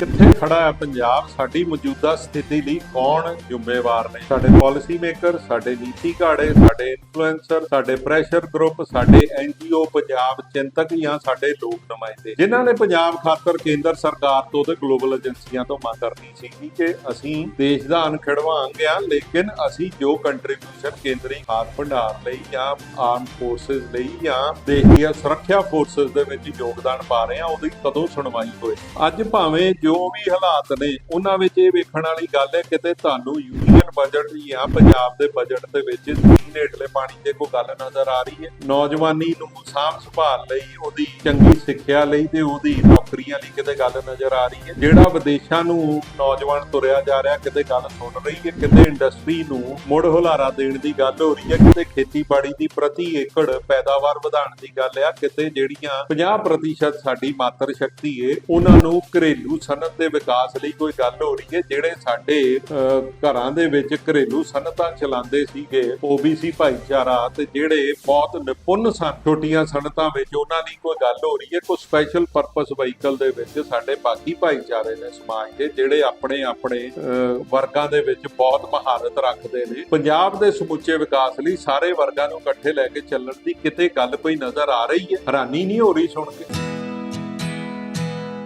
ਕਿੱਥੇ ਖੜਾ ਹੈ ਪੰਜਾਬ? ਸਾਡੀ ਮੌਜੂਦਾ ਸਥਿਤੀ ਲਈ ਕੌਣ ਜ਼ਿੰਮੇਵਾਰ ਨੇ? ਸਾਡੇ ਪਾਲਿਸੀ ਮੇਕਰ ਸਾਡੇ ਨੀਤੀ ਘਾੜੇ, ਸਾਡੇ ਇਨਫਲੂਐਂਸਰ ਸਾਡੇ ਪ੍ਰੈਸ਼ਰ ਗਰੁੱਪ ਸਾਡੇ ਐਨਜੀਓ ਪੰਜਾਬ ਚਿੰਤਕ ਜਾਂ ਸਾਡੇ ਲੋਕ ਨੁਮਾਇੰਦੇ? ਜਿਨ੍ਹਾਂ ਨੇ ਪੰਜਾਬ ਖਾਤਰ ਕੇਂਦਰ ਸਰਕਾਰ ਤੋਂ ਤੇ ਗਲੋਬਲ ਏਜੰਸੀਆਂ ਤੋਂ ਮੰਗ ਕਰਨੀ ਸੀ ਕਿ ਅਸੀਂ ਦੇਸ਼ ਦਾ ਅਣਖਿੜਵਾਂਗੇ ਆ, ਲੇਕਿਨ ਅਸੀਂ ਜੋ ਕੰਟਰੀਬਿਊਸ਼ਨ ਕੇਂਦਰੀ ਖਾਦ ਭੰਡਾਰ ਲਈ ਜਾਂ ਆਰਮ ਫੋਰਸਸ ਲਈ ਜਾਂ ਦੇਸ਼ ਦੀਆਂ ਸੁਰੱਖਿਆ ਫੋਰਸਸ ਦੇ ਵਿੱਚ ਯੋਗਦਾਨ ਪਾ ਰਹੇ ਆ, ਉਹਦੀ ਕਦੋਂ ਸੁਣਵਾਈ ਹੋਏ? ਅੱਜ ਭਾਵੇਂ ਜੋ ਜੋ ਵੀ ਹਾਲਾਤ ਨੇ, ਉਹਨਾਂ ਵਿੱਚ ਇਹ ਵੇਖਣ ਵਾਲੀ ਗੱਲ ਹੈ ਕਿਤੇ ਤੁਹਾਨੂੰ ਯੂਨੀਅਨ ਬਜਟ ਜਾਂ ਪੰਜਾਬ ਦੇ ਬਜਟ ਦੇ ਵਿੱਚ ਜ਼ਮੀਨ ਪਾਣੀ ਤੇ ਕੋਈ ਗੱਲ ਨਜ਼ਰ ਆ ਰਹੀ ਹੈ। ਨੌਜਵਾਨੀ ਨੂੰ ਸਾਂਭ ਸੰਭਾਲ ਲਈ, ਉਹਦੀ ਚੰਗੀ ਸਿੱਖਿਆ ਲਈ ਤੇ ਉਹਦੀ ਨੌਕਰੀਆਂ ਲਈ ਕਿਤੇ ਗੱਲ ਨਜ਼ਰ ਆ ਰਹੀ ਹੈ। ਜਿਹੜਾ ਵਿਦੇਸ਼ਾਂ ਨੂੰ ਨੌਜਵਾਨ ਤੁਰਿਆ ਜਾ ਰਿਹਾ, ਕਿਤੇ ਗੱਲ ਸੁਣ ਰਹੀ ਹੈ, ਕਿਤੇ ਇੰਡਸਟਰੀ ਨੂੰ ਮੁੜ ਹੁਲਾਰਾ ਦੇਣ ਦੀ ਗੱਲ ਹੋ ਰਹੀ ਹੈ, ਕਿਤੇ ਖੇਤੀਬਾੜੀ ਦੀ ਪ੍ਰਤੀ ਏਕੜ ਪੈਦਾਵਾਰ ਵਧਾਉਣ ਦੀ ਗੱਲ ਆ, ਕਿਤੇ ਜਿਹੜੀਆਂ 50% ਸਾਡੀ ਮਾਤਰ ਸ਼ਕਤੀ ਏ, ਉਹਨਾਂ ਨੂੰ ਘਰੇਲੂ ਸਨਅਤ ਦੇ ਵਿਕਾਸ ਲਈ ਕੋਈ ਗੱਲ ਹੋ ਰਹੀ ਹੈ? ਜਿਹੜੇ ਸਾਡੇ ਘਰਾਂ ਦੇ ਵਿੱਚ ਘਰੇਲੂ ਸਨਅਤਾਂ ਚਲਾਉਂਦੇ ਸੀਗੇ OBC ਭਾਈਚਾਰਾ ਤੇ ਜਿਹੜੇ ਬਹੁਤ ਨਿਪੁੰਨ ਸਨ, ਛੋਟੀਆਂ ਸਨਅਤਾਂ ਵਿੱਚ ਉਹਨਾਂ ਦੀ ਕੋਈ ਗੱਲ ਹੋ ਰਹੀ ਹੈ? ਕੋਈ ਸਪੈਸ਼ਲ ਪਰਪਸ ਵਹੀਕਲ ਦੇ ਵਿੱਚ ਸਾਡੇ ਬਾਕੀ ਭਾਈਚਾਰੇ ਨੇ ਸਮਾਜ ਦੇ ਜਿਹੜੇ ਆਪਣੇ ਆਪਣੇ ਵਰਗਾਂ ਦੇ ਵਿੱਚ ਬਹੁਤ ਮਹਾਰਤ ਰੱਖਦੇ ਨੇ। ਪੰਜਾਬ ਦੇ ਸਮੁੱਚੇ ਵਿਕਾਸ ਲਈ ਸਾਰੇ ਵਰਗਾਂ ਨੂੰ ਇਕੱਠੇ ਲੈ ਕੇ ਚੱਲਣ ਦੀ ਕਿਤੇ ਗੱਲ ਕੋਈ ਨਜ਼ਰ ਆ ਰਹੀ ਹੈ? ਹੈਰਾਨੀ ਨਹੀਂ ਹੋ ਰਹੀ ਸੁਣ ਕੇ?